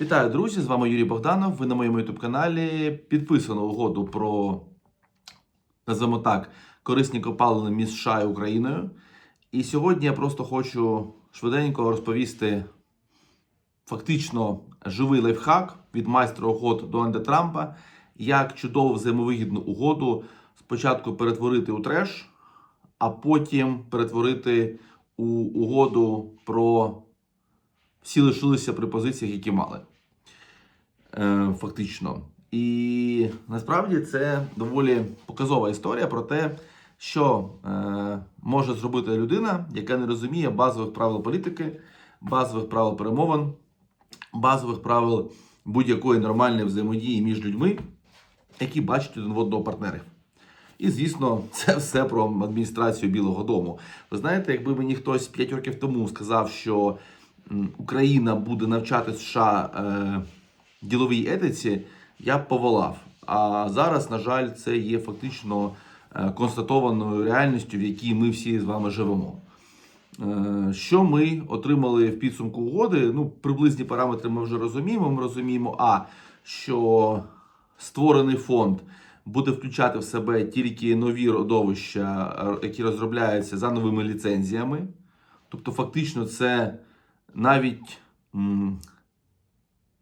Вітаю, друзі! З вами Юрій Богданов. Ви на моєму youtube каналі підписано угоду про, називаємо так, корисні копалини між США і Україною. І сьогодні я просто хочу швиденько розповісти фактично живий лайфхак від майстра угод Дональда Трампа, як чудово взаємовигідну угоду спочатку перетворити у треш, а потім перетворити у угоду про всі лишилися при позиціях, які мали. Е, фактично. І насправді це доволі показова історія про те, що е, може зробити людина, яка не розуміє базових правил політики, базових правил перемовин, базових правил будь-якої нормальної взаємодії між людьми, які бачать один в одного партнерів. І, звісно, це все про адміністрацію Білого Дому. Ви знаєте, якби мені хтось 5 років тому сказав, що Україна буде навчати США е, діловій етиці, я б поволав. А зараз, на жаль, це є фактично е, констатованою реальністю, в якій ми всі з вами живемо. Е, Що ми отримали в підсумку угоди? Ну, приблизні параметри ми вже розуміємо. Ми розуміємо, а що створений фонд буде включати в себе тільки нові родовища, е, які розробляються за новими ліцензіями. Тобто, фактично, це навіть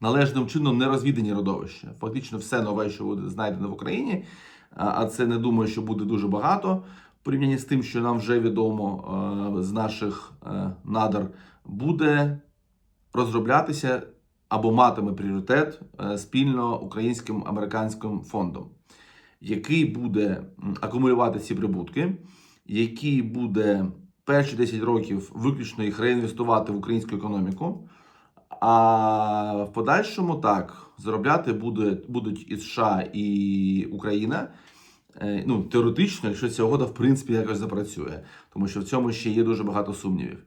належним чином не розвідані родовища. Фактично, все нове, що буде знайдено в Україні, а а це не думаю, що буде дуже багато в порівнянні з тим, що нам вже відомо е, з наших е, надр, буде розроблятися або матиме пріоритет е, спільно українським американським фондом, який буде акумулювати ці прибутки, який буде перші 10 років виключно їх реінвестувати в українську економіку. А в подальшому так заробляти буде, будуть і США, і Україна. Е, Ну, теоретично, якщо ця угода в принципі якось запрацює, тому що в цьому ще є дуже багато сумнівів.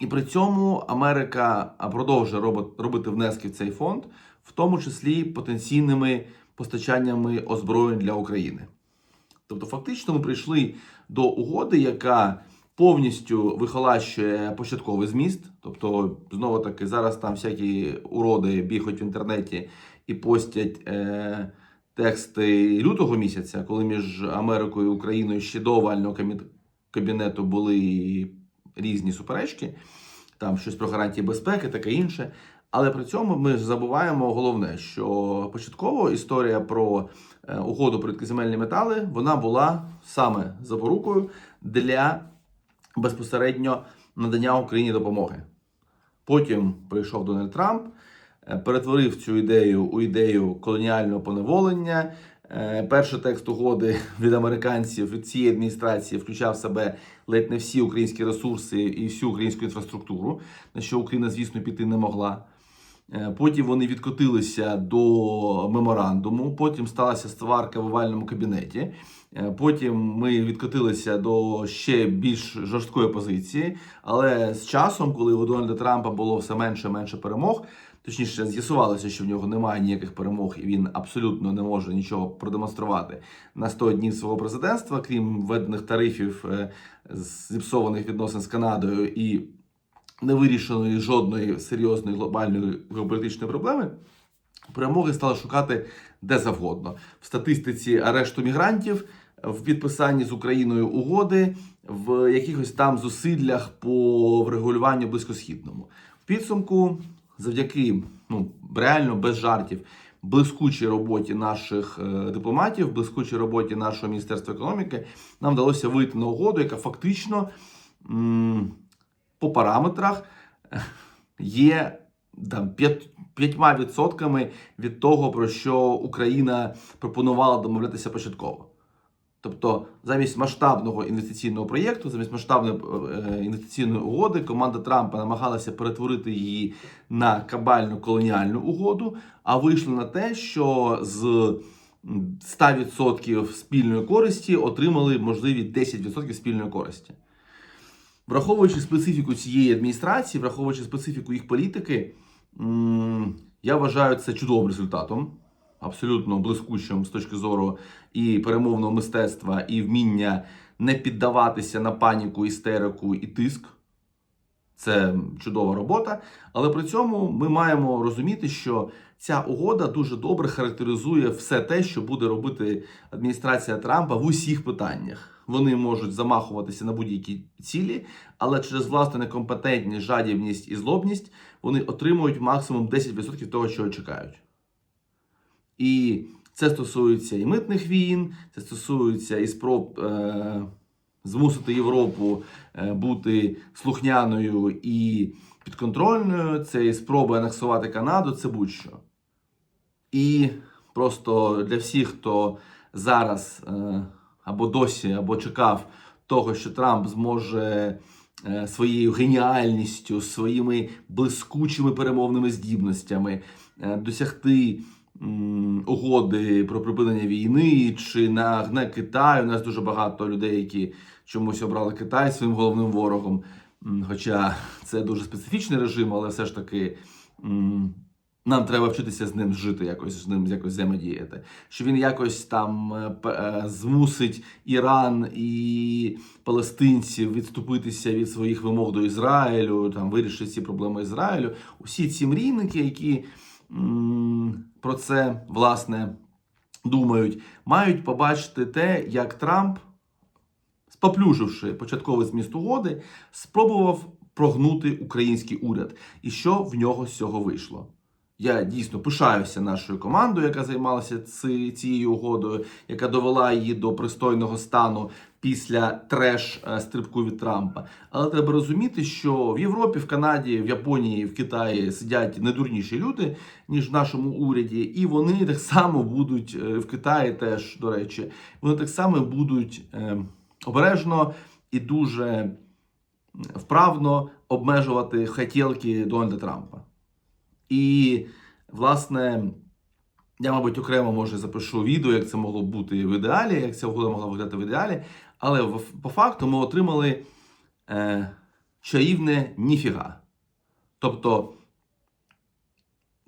І при цьому Америка продовжує робити внески в цей фонд, в тому числі потенційними постачаннями озброєнь для України. Тобто, фактично, ми прийшли до угоди, яка повністю вихолащує початковий зміст. Тобто, знову таки, зараз там всякі уроди бігають в інтернеті і постять е, тексти лютого місяця, коли між Америкою і Україною ще до овального кабінету були різні суперечки, там щось про гарантії безпеки, таке інше. Але при цьому ми забуваємо головне, що початково історія про е, угоду про рідкоземельні метали вона була саме запорукою для безпосередньо надання Україні допомоги. Потім прийшов Дональд Трамп, е, перетворив цю ідею у ідею колоніального поневолення. Е, Перший текст угоди від американців від цієї адміністрації включав в себе ледь не всі українські ресурси і всю українську інфраструктуру, на що Україна, звісно, піти не могла. Е, Потім вони відкотилися до меморандуму. Потім сталася сварка в овальному кабінеті. Е, Потім ми відкотилися до ще більш жорсткої позиції. Але з часом, коли у Дональда Трампа було все менше і менше перемог, точніше з'ясувалося, що в нього немає ніяких перемог, і він абсолютно не може нічого продемонструвати на 100 днів свого президентства, крім введених тарифів, е, зіпсованих відносин з Канадою і невирішеної жодної серйозної глобальної геополітичної проблеми, перемоги стали шукати де завгодно. В статистиці арешту мігрантів, в підписанні з Україною угоди, в якихось там зусиллях по врегулюванню близькосхідному. В підсумку, завдяки ну, реально без жартів. Блискучій роботі наших е, дипломатів, блискучій роботі нашого міністерства економіки, нам вдалося вийти на угоду, яка фактично м, по параметрах е, є там, п'ять- п'ятьма відсотками від того, про що Україна пропонувала домовлятися початково. Тобто, замість масштабного інвестиційного проєкту, замість масштабної е, інвестиційної угоди, команда Трампа намагалася перетворити її на кабальну колоніальну угоду, а вийшло на те, що з м, 100% спільної користі отримали можливі 10% спільної користі. Враховуючи специфіку цієї адміністрації, враховуючи специфіку їх політики, я вважаю це чудовим результатом, абсолютно блискучим з точки зору і перемовного мистецтва, і вміння не піддаватися на паніку, істерику і тиск. Це чудова робота, але при цьому ми маємо розуміти, що ця угода дуже добре характеризує все те, що буде робити адміністрація Трампа в усіх питаннях. Вони можуть замахуватися на будь-які цілі, але через власну некомпетентність, жадібність і злобність вони отримують максимум 10% того, чого чекають. І це стосується і митних війн, це стосується і спроб е, змусити Європу е, бути слухняною і підконтрольною, це і спроби анексувати Канаду, це будь-що. І просто для всіх, хто зараз е, або досі, або чекав того, що Трамп зможе е, своєю геніальністю, своїми блискучими перемовними здібностями е, досягти угоди про припинення війни чи на, на Китай. У нас дуже багато людей, які чомусь обрали Китай своїм головним ворогом. Хоча це дуже специфічний режим, але все ж таки. Нам треба вчитися з ним жити, якось з ним якось взаємодіяти. Що він якось там е, е, змусить Іран і палестинців відступитися від своїх вимог до Ізраїлю, там вирішить ці проблеми Ізраїлю. Усі ці мрійники, які м, про це власне думають, мають побачити те, як Трамп, споплюживши початковий зміст угоди, спробував прогнути український уряд, і що в нього з цього вийшло. Я дійсно пишаюся нашою командою, яка займалася цією угодою, яка довела її до пристойного стану після треш е, стрибку від Трампа. Але треба розуміти, що в Європі, в Канаді, в Японії, в Китаї сидять не дурніші люди, ніж в нашому уряді, і вони так само будуть е, в Китаї теж, до речі, вони так само будуть е, обережно і дуже вправно обмежувати хотілки Дональда Трампа. І, власне, я, мабуть, окремо може запишу відео, як це могло бути в ідеалі, як ця угода могла виглядати в ідеалі. Але по факту ми отримали е, чаївне ніфіга. Тобто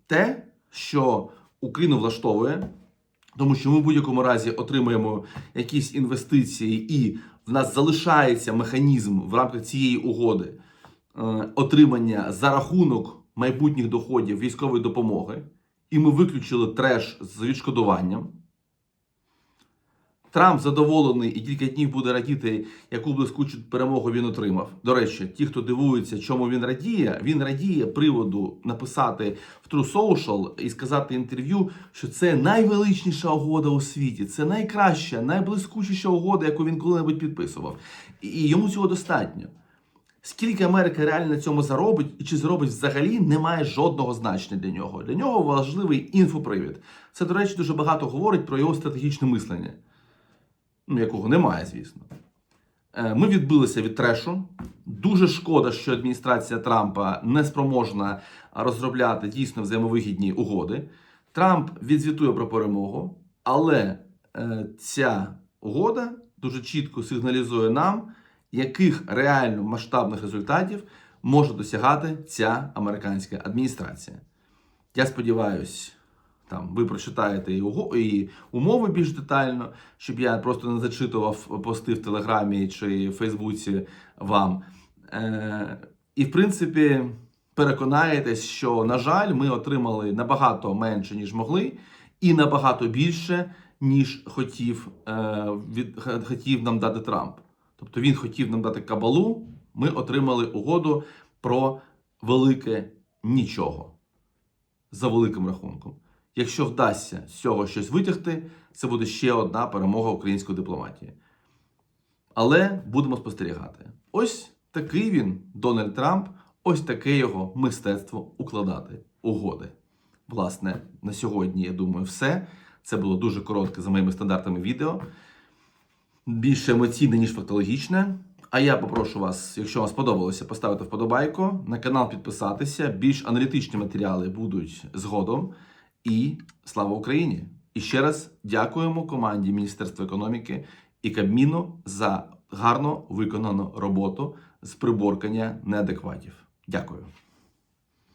те, що Україну влаштовує, тому що ми в будь-якому разі отримуємо якісь інвестиції, і в нас залишається механізм в рамках цієї угоди е, отримання за рахунок майбутніх доходів військової допомоги, і ми виключили треш з відшкодуванням. Трамп задоволений і кілька днів буде радіти, яку блискучу перемогу він отримав. До речі, ті, хто дивується, чому він радіє, він радіє приводу написати в True Social і сказати інтерв'ю, що це найвеличніша угода у світі, це найкраща, найблискучіша угода, яку він коли-небудь підписував. І йому цього достатньо. Скільки Америка реально на цьому заробить і чи зробить взагалі, не має жодного значення для нього. Для нього важливий інфопривід. Це, до речі, дуже багато говорить про його стратегічне мислення, ну, якого немає, звісно. Е, Ми відбилися від трешу. Дуже шкода, що адміністрація Трампа не спроможна розробляти дійсно взаємовигідні угоди. Трамп відзвітує про перемогу, але е, ця угода дуже чітко сигналізує нам, яких реально масштабних результатів може досягати ця американська адміністрація. Я сподіваюся, там ви прочитаєте і, і умови більш детально, щоб я просто не зачитував пости в Телеграмі чи Фейсбуці вам. Е, і, в принципі, переконаєтесь, що, на жаль, ми отримали набагато менше, ніж могли, і набагато більше, ніж хотів, е, від, хотів нам дати Трамп. Тобто він хотів нам дати кабалу, ми отримали угоду про велике нічого за великим рахунком. Якщо вдасться з цього щось витягти, це буде ще одна перемога української дипломатії. Але будемо спостерігати. Ось такий він, Дональд Трамп, ось таке його мистецтво укладати угоди. Власне, на сьогодні, я думаю, все. Це було дуже коротке за моїми стандартами відео. Більше емоційне, ніж фактологічне. А я попрошу вас, якщо вам сподобалося, поставити вподобайку, на канал підписатися. Більш аналітичні матеріали будуть згодом. І слава Україні! І ще раз дякуємо команді Міністерства економіки і Кабміну за гарно виконану роботу з приборкання неадекватів. Дякую.